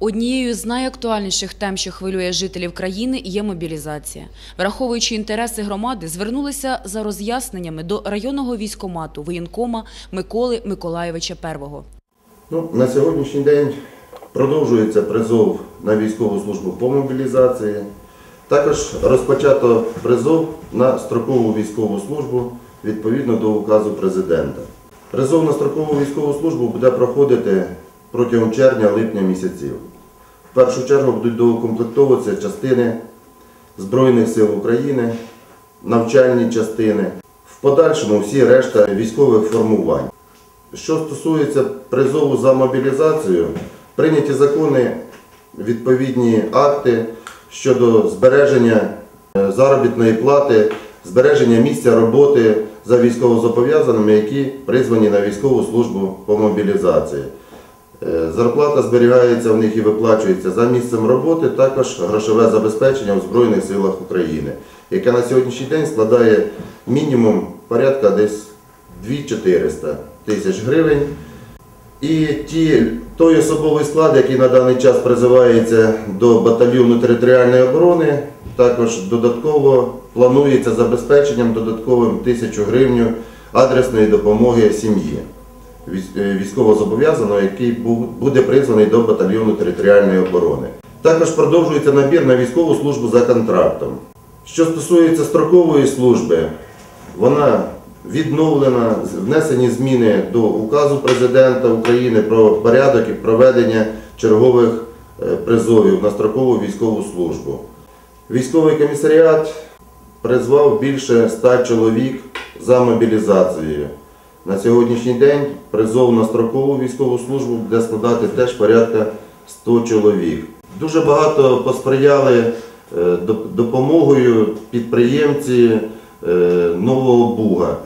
Однією з найактуальніших тем, що хвилює жителів країни, є мобілізація. Враховуючи інтереси громади, звернулися за роз'ясненнями до районного військомату воєнкома Миколи Миколаєвича Первого. Ну, на сьогоднішній день продовжується призов на військову службу по мобілізації. Також розпочато призов на строкову військову службу відповідно до указу президента. Призов на строкову військову службу буде проходити протягом червня-липня місяців. В першу чергу будуть доукомплектовуватися частини Збройних сил України, навчальні частини, в подальшому всі решта військових формувань. Що стосується призову за мобілізацію, прийняті закони, відповідні акти щодо збереження е, заробітної плати, збереження місця роботи за військовозобов'язаними, які призвані на військову службу по мобілізації. Е, Зарплата зберігається в них і виплачується за місцем роботи, також грошове забезпечення в Збройних силах України, яке на сьогоднішній день складає мінімум порядка десь 2400 тисяч гривень. І ті, той особовий склад, який на даний час призивається до батальйону територіальної оборони, також додатково планується забезпеченням додатковим тисячу гривень адресної допомоги сім'ї військовозобов'язаного, який буде призваний до батальйону територіальної оборони. Також продовжується набір на військову службу за контрактом. Що стосується строкової служби, вона відновлена, внесені зміни до указу президента України про порядок і проведення чергових е, призовів на строкову військову службу. Військовий комісаріат призвав більше 100 чоловік за мобілізацією. На сьогоднішній день призов на строкову військову службу буде складати теж порядка 100 чоловік. Дуже багато посприяли е, допомогою підприємці е, Нового Буга,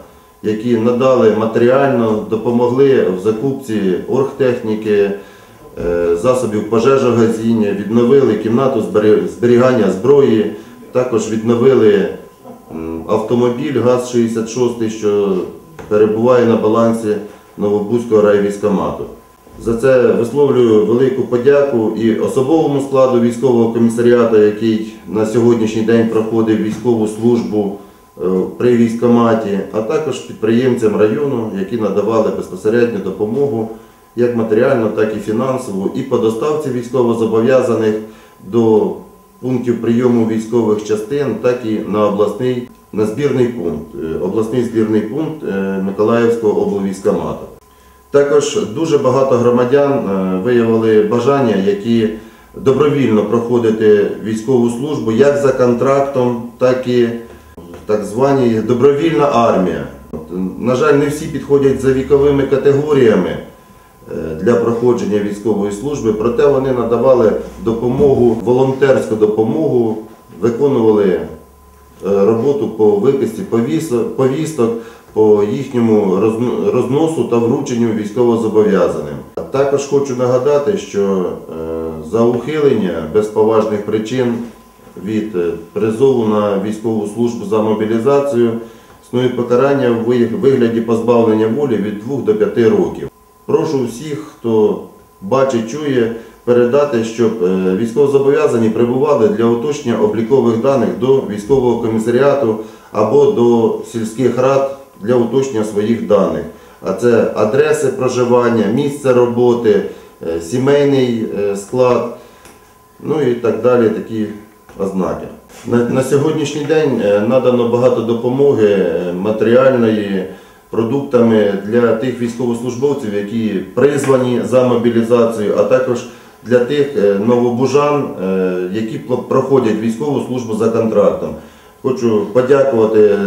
які надали матеріально, допомогли в закупці оргтехніки, е, засобів пожежогазіння, відновили кімнату зберігання зброї, також відновили автомобіль ГАЗ-66, що перебуває на балансі Новобузького райвійськомату. За це висловлюю велику подяку і особовому складу військового комісаріату, який на сьогоднішній день проходить військову службу е, при військкоматі, а також підприємцям району, які надавали безпосередню допомогу як матеріальну, так і фінансову, і по доставці військовозобов'язаних до пунктів прийому військових частин, так і на обласний на збірний пункт, е, обласний збірний пункт е, Миколаївського облвійськомату. Також дуже багато громадян е, виявили бажання, які добровільно проходити військову службу як за контрактом, так і так звані добровільна армія. На жаль, не всі підходять за віковими категоріями для проходження військової служби, проте вони надавали допомогу, волонтерську допомогу, виконували роботу по виписці повісток, по їхньому розносу та врученню військовозобов'язаним. Також хочу нагадати, що е, за ухилення без поважних причин від е, призову на військову службу за мобілізацію існує покарання в вигляді позбавлення волі від 2 до 5 років. Прошу всіх, хто бачить, чує, передати, щоб е, військовозобов'язані прибували для уточнення облікових даних до військового комісаріату або до сільських рад для уточнення своїх даних. А це адреси проживання, місце роботи, е, сімейний е, склад, ну і так далі, такі ознаки. На, сьогоднішній день надано багато допомоги матеріальної, продуктами для тих військовослужбовців, які призвані за мобілізацію, а також для тих е, новобужан, е, які проходять військову службу за контрактом. Хочу подякувати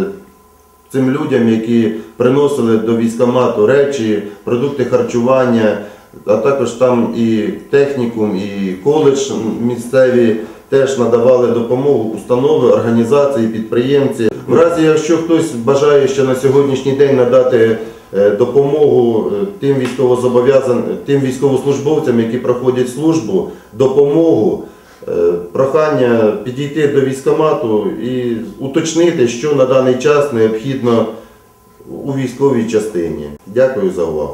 цим людям, які приносили до військомату речі, продукти харчування, а також там і технікум, і коледж місцеві теж надавали допомогу установи, організації, підприємці. В разі, якщо хтось бажає ще на сьогоднішній день надати е, допомогу е, тим тим військовослужбовцям, які проходять службу, допомогу. Е, Прохання підійти до військкомату і уточнити, що на даний час необхідно у військовій частині. Дякую за увагу.